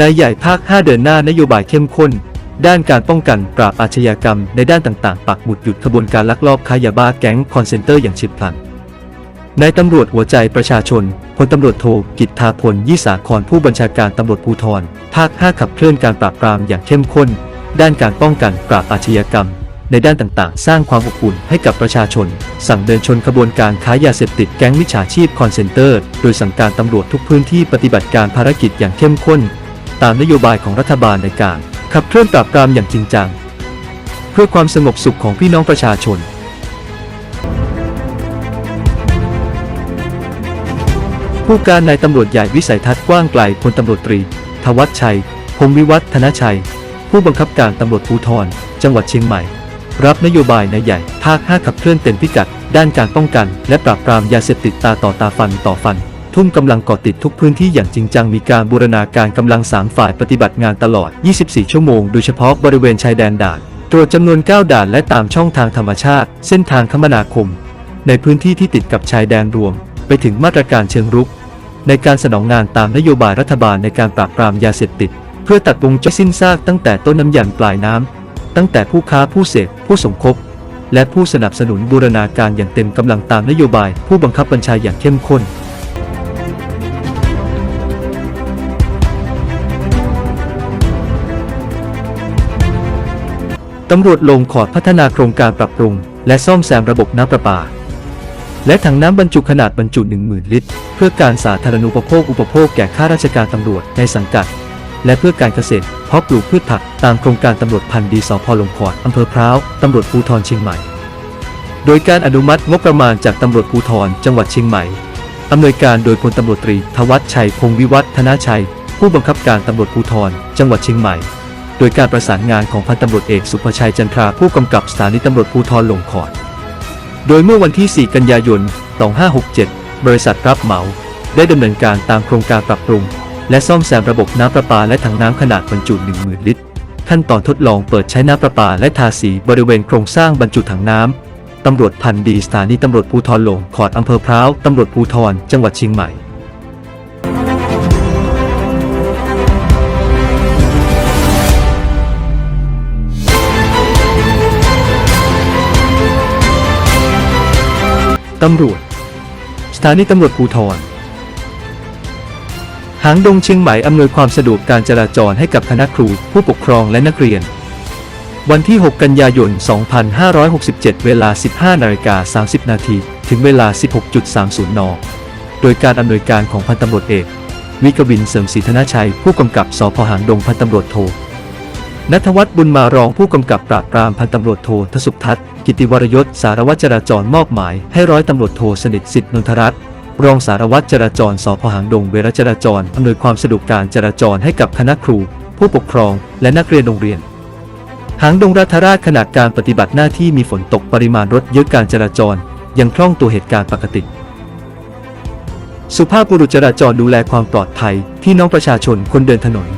นายใหญ่ภาค 5 เดินหน้านโยบายเข้มข้น ด้านการป้องกันปราบอาชญากรรมในด้านต่างๆ ปักหมุดหยุดขบวนการลักลอบค้ายาบ้าแก๊งคอนเซนเตอร์อย่างฉิบพลันนายตำรวจหัวใจประชาชนพลตำรวจโทกิตทาพลยี่สาครผู้บัญชาการตำรวจภูธรภาค 5 ขับเคลื่อนการปราบปรามอย่างเข้มข้น ด้านการป้องกันปราบอาชญากรรม ในด้านต่างๆ สร้างความอบอุ่นให้กับประชาชน สั่งเดินชนขบวนการค้ายาเสพติดแก๊งมิจฉาชีพคอนเซนเตอร์ โดยสั่งการตำรวจทุกพื้นที่ปฏิบัติการภารกิจอย่างเข้มข้น ตามนโยบายของรัฐบาลในการขับเคลื่อนปราบปรามอย่างจริงจัง เพื่อความสงบสุขของพี่น้องประชาชนผู้การนายตำรวจใหญ่วิสัยทัศน์กว้างไกลพลตำรวจตรี ทวัชชัย พงวิวัฒนชัย ผู้บังคับการตำรวจภูธร จังหวัดเชียงใหม่ รับนโยบายนายใหญ่ ภาค 5 ขับเคลื่อนเต็มพิกัด ด้านการป้องกัน และปราบปรามยาเสพติดตาต่อตาฟันต่อฟัน ทุ่มกำลังเกาะติดทุกพื้นที่อย่างจริงจังมีการบูรณาการกำลังสามฝ่ายปฏิบัติงานตลอด 24 ชั่วโมงโดยเฉพาะบริเวณชายแดนด่าน ตรวจจำนวน 9 ด่านและตามช่องทางธรรมชาติ เส้นทางคมนาคม ในพื้นที่ที่ติดกับชายแดนรวม ไปถึงมาตรการเชิงรุก ในการสนองงานตามนโยบายรัฐบาลในการปราบปรามยาเสพติด เพื่อตัดวงจรสิ้นซากตั้งแต่ต้นน้ำยันปลายน้ำตั้งแต่ผู้ค้าผู้เสพผู้สมคบและผู้สนับสนุนบูรณาการอย่างเต็มกำลังตามนโยบาย ผู้บังคับบัญชาอย่างเข้มข้น ตำรวจลงขอดพัฒนาโครงการปรับปรุง และซ่อมแซมระบบน้ำประปา และถังน้ำบรรจุขนาดบรรจุ 10,000 ลิตร เพื่อการสาธารณูปโภคอุปโภคแก่ข้าราชการตำรวจในสังกัด และเพื่อการเกษตรเพาะปลูกพืชผักตามโครงการตำรวจพันธุ์ดีสพลงขอดอำเภอพร้าวตำรวจภูธรเชียงใหม่ โดยการอนุมัติงบประมาณจากตำรวจภูธรจังหวัดเชียงใหม่อำนวยการโดยพลตำรวจตรี ทวัชชัย พงวิวัฒนาชัย ผู้บังคับการตำรวจภูธรจังหวัดเชียงใหม่ โดยการประสานงานของพันตำรวจเอกสุภชัยจันทราผู้กำกับสถานีตำรวจภูธรหลงขอด โดยเมื่อวันที่ 4 กันยายน 2567 บริษัทรับเหมา ได้ดำเนินการตามโครงการปรับปรุง และซ่อมแซมระบบน้ำประปาและถังน้ำขนาดบรรจุ 10,000 ลิตร ขั้นตอนทดลองเปิดใช้น้ำประปาและทาสีบริเวณโครงสร้างบรรจุถังน้ำตำรวจพันดีสถานีตำรวจภูธรหลงขอดอำเภอพร้าว ตำรวจภูธรจังหวัดเชียงใหม่ ตำรวจ สถานีตำรวจภูธรหางดงเชียงใหม่อำนวยความสะดวกการจราจรให้กับคณะครู ผู้ปกครองและนักเรียน วันที่ 6 กันยายน 2567 เวลา 15นาฬิกา30 นาทีถึงเวลา 16.30 น โดยการอำนวยการของพันตำรวจเอก วิกวินเสริมศรีธนชัย ผู้กำกับสพหางดงพันตำรวจโท นัทวัฒน์บุญมารองผู้กำกับปราบปรามพันตำรวจโททสุทัศน์กิติวรยศสารวัตรจราจรมอบหมายให้ร้อยตำรวจโทสนิทสิทธินนทรัตน์รองสารวัตรจราจรสพหางดงเวรจราจรอำนวยความสะดวกการจราจรให้กับคณะครู ผู้ปกครอง และนักเรียนโรงเรียน หางดงรัฐราชขณะการปฏิบัติหน้าที่มีฝนตกปริมาณรถเยอะการจราจร ยังคล่องตัวเหตุการณ์ปกติ สุภาพบุรุษจราจรดูแลความปลอดภัยพี่น้องประชาชนคนเดินถนน